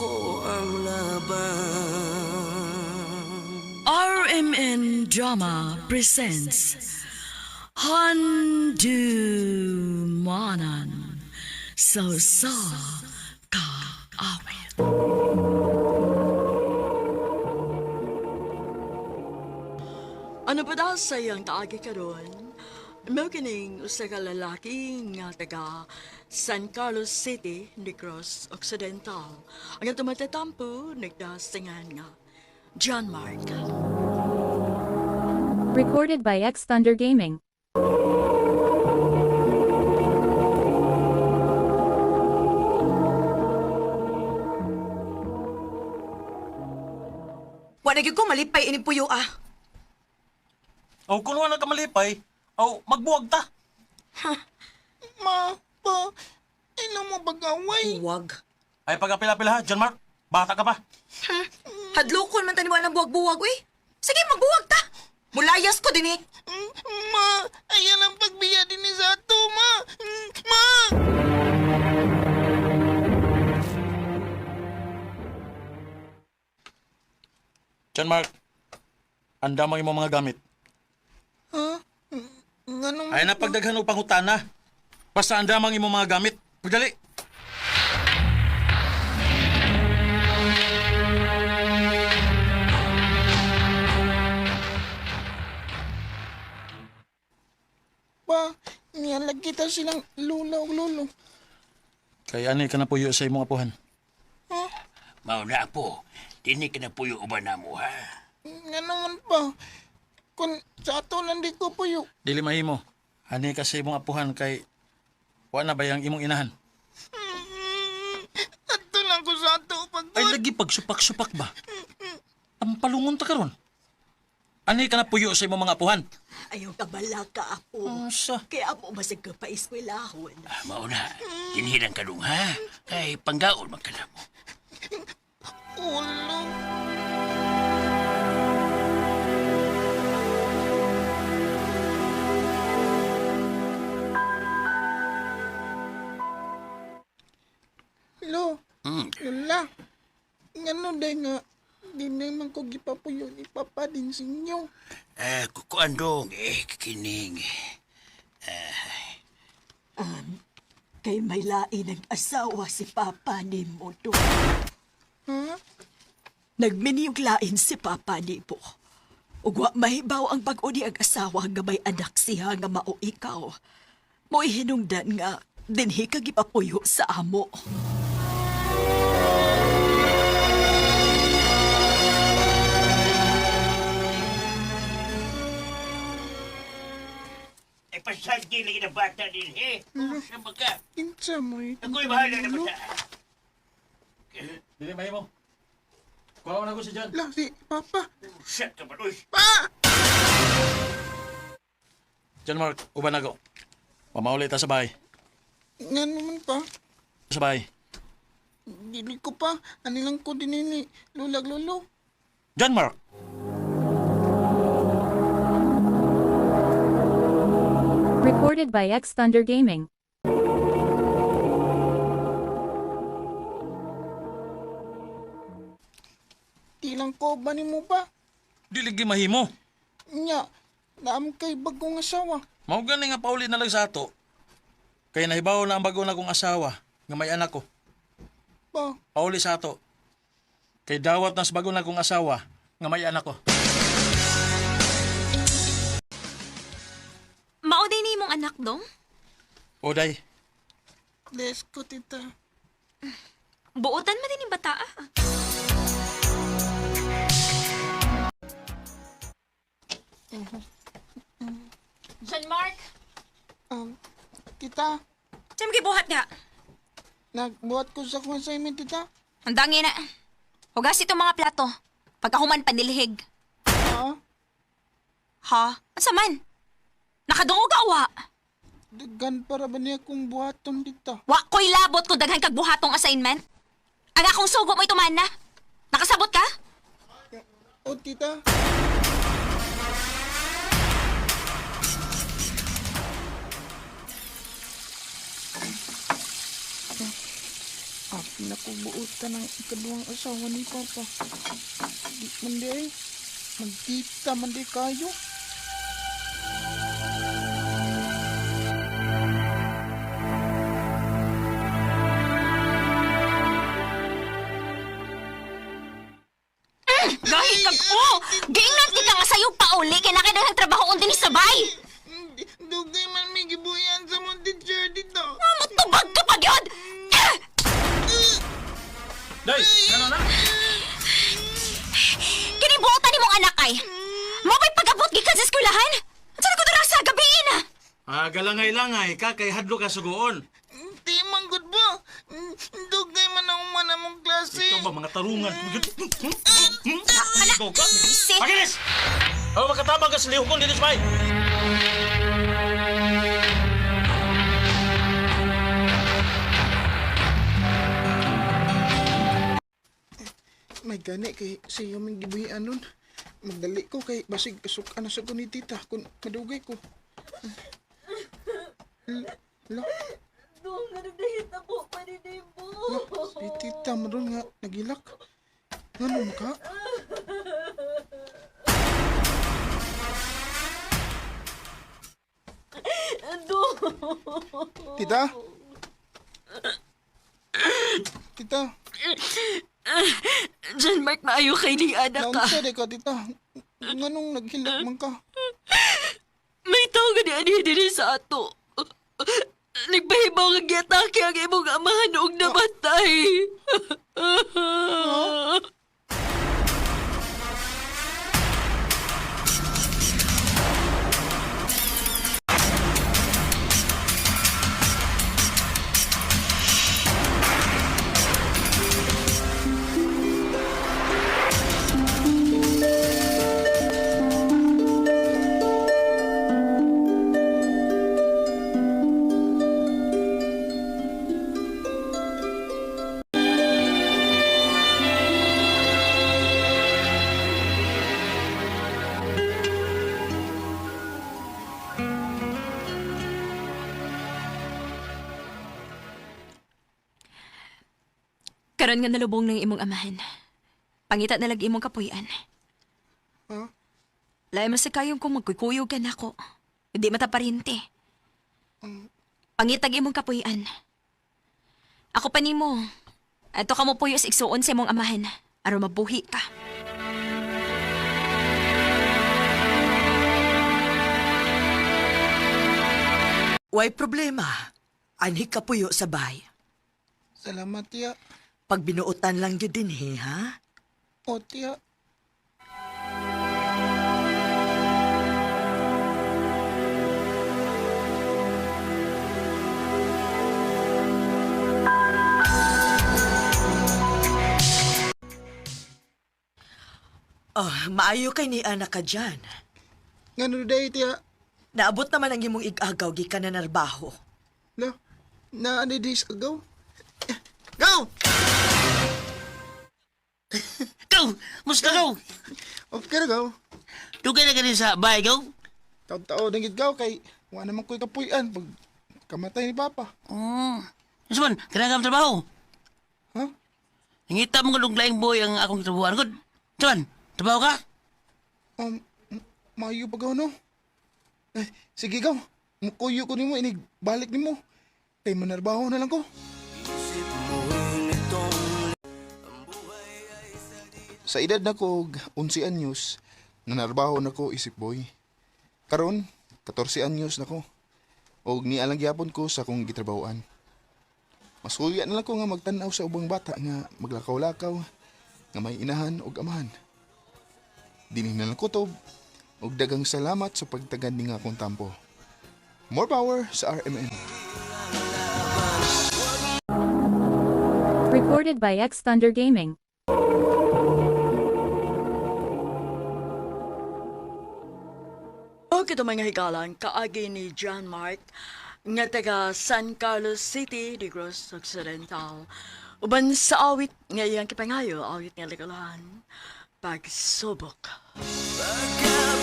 ko ang laban. RMN Drama presents Handumanan So Sa Ka Awit. Ano ba daw sayang taagi karon? Mao kining usa ka lalaki nga taga San Carlos City, Negros Occidental. Ang tumatatampo nagdasingan nga John Mark. Recorded by X Thunder Gaming. Wala gyud ko malipay ini puyo ah. Aw, kung wala ka malipay, aw, magbuwag ta. Ma, pa, ino mo bagaway? Buwag. Ay, pagapila-pila ha, John Mark, bata ka pa. Hadlokon man tani ng buwag-buwag uy. Sige magbuwag ta. Mulayas ko din eh. Ma, ayan ang pagbiya din ni Sato, ma. Ma! John Mark, anda mo yung mga gamit. Ganong... Ay, napagdaghan o pangutana. Basta anda mang imong mga gamit. Pagdali. Pa, niyalag kita silang lula o lolo. Kay ani ka na puyo sa imong apuhan. Mao na po, dini ka na puyo uban na mo ha. Nga naman pa. Kung sa ato lang di ko puyo. Dili mahimo. Ani ka sa imong apuhan kay wala na ba yung imong inahan? Ato lang ko sa ato pag... Ay, lagi pagsupak-supak ba? Ang palungon ta karon. Ani ka na puyo sa imong mga apuhan. Ayaw ka bala ka ako. Asa? Kaya mo masig ka pa eskwelahon. Ah, Mao na, dinhilang ka dong ha. Kay panggaon man ka na mo. Ulo. Hmm. Lola, ngano day nga, di naman ko gipapuyo ni Papa din sa inyo. Eh, kukuan dong, eh, kining. Kay may lain ng asawa si Papa ni mo to. Ha? Nagminiyog lain si Papa ni mo. Ugwa mahibaw ang bag-o ni ang asawa nga may anak siya nga mao ikaw. Mo'y hinungdan nga dinhi ka gipapuyo sa amo. Eh, pasagi lagi na bata din, eh. Sa baga. Kinsa mo ito? Ako'y bahala na bata. Dili mahimo. Kuha na ko si John. La, si Papa. Shut ka ba, uy. Pa! John Mark, uban ako. Pamauli ta sa bahay. Nga naman pa. Sa bahay. Dili ko pa. Ano lang ko din ini. Lulag lolo. John Mark! Recorded by X Thunder Gaming. Di lang ko ba ni mo ba? Dili gi mahimo. Nya, naam kay bagong asawa. Mao gani nga pauli na lang sa ato. Kaya nahibaw na ang bago na kong asawa nga may anak ko. Pa, Pauli sa ato. Kay dawat na sa bago na kong asawa nga may anak ko. Dong? Oday, bless ko tita. Buotan mo din yung bata ah. John Mark, Um, tita, Siyempre gibuhat nga. nagbuhat ko sa kong assignment tita. handangi na. Hugas itong mga plato. Pagkahuman panilhig. Ha? Ha? Asa man? Nakadungog ka wa? Dagan para ba niya kong buhaton tita? Wa ko'y labot kung daghan kag buhatong assignment. Ang akong sugo mo ito man na. Nakasabot ka? O tita, Nakubuutan ng ikaduang asawa ni Papa. Di man di ay. Magkita man di kayo. Gahit kag oh! Giingnan ti ka nga sayog pa uli kay nakaidalang trabaho on din sabay. Dugay man may gibuyan sa mga teacher dito. Matubag ka pa gyud. Day, ano na? Kini buotan nimong anak ay. Mo ba'y pagabot gikan sa eskwelahan? Saan ko dara sa gabi na? Ah, galangay-langay ka kay hadlo ka sugoon. Ba mga tarungan? Anak, Ikaw ka? Pagilis! Ako makatabang ka sa lihokon dito sa bay. May gani kay siya may gibuyan nun. Magdali ko kay basig kasuk ano sa ko ni tita kung madugay ko. L- Lo. Si tita mo doon nga nagilak. Ano mo ka? Tita? Tita, John Mark, maayo kay ni anak ka. naunsa di ka tita? Nganong naghilak man ka? May tao nga ni ani diri sa ato. Nagpahibaw nga giatake ang imong amahan og namatay. Karon nga nalubong ng imong amahan. Pangita na lagi imong kapuyan. Ha? Layo man sa kayong kung magkukuyog ka na ako. Hindi mataparinti. Pangitag imong kapuyan. Ako pa nimo. Ato ka mo puyo sa igsuon sa imong amahan. Aron mabuhi ka. Way problema. Anhi ka puyo sa bay. Salamat tiya. Pag binuotan lang yun din, he, ha? O tiya. Oh, maayo kay ni anak ka dyan. Ngano day tiya? Naabot naman ang imong ig-agaw gikan na narbaho. Lo, na ano sa agaw? Eh, Go! Ikaw! Musta ka? Okay na gaw. Dugay na ka din sa bahay ka? Taon-taon nang gaw kay wala naman ko'y kapuyan pag kamatay ni Papa. Oo. Ano man, kanang trabaho. Ha? Nangita mo nga luglaing boy ang akong trabuhan ko. Tuan, trabaho ka? Um, m- mayo pa gaw no? Eh, sige gaw. Mukuyo ko nimo inig balik nimo. Kay manarbaho na lang ko. Sa edad na ko 11 anyos, nanarbaho na ko isip boy. Karon, 14 anyos na ko. Og nialang gyapon ko sa akong gitrabahoan. Masuya na lang ko nga magtanaw sa ubang bata nga maglakaw-lakaw, nga may inahan og amahan. Dining na lang kutob, og dagang salamat sa pagtagan ni nga akong tampo. More power sa RMN. Recorded by X Thunder Gaming. O kito mga higalan, kaagi ni John Mark, nga taga San Carlos City, Negros Occidental. Uban sa awit nga iyang kipangayo, awit nga likalan, pagsubok. Pagka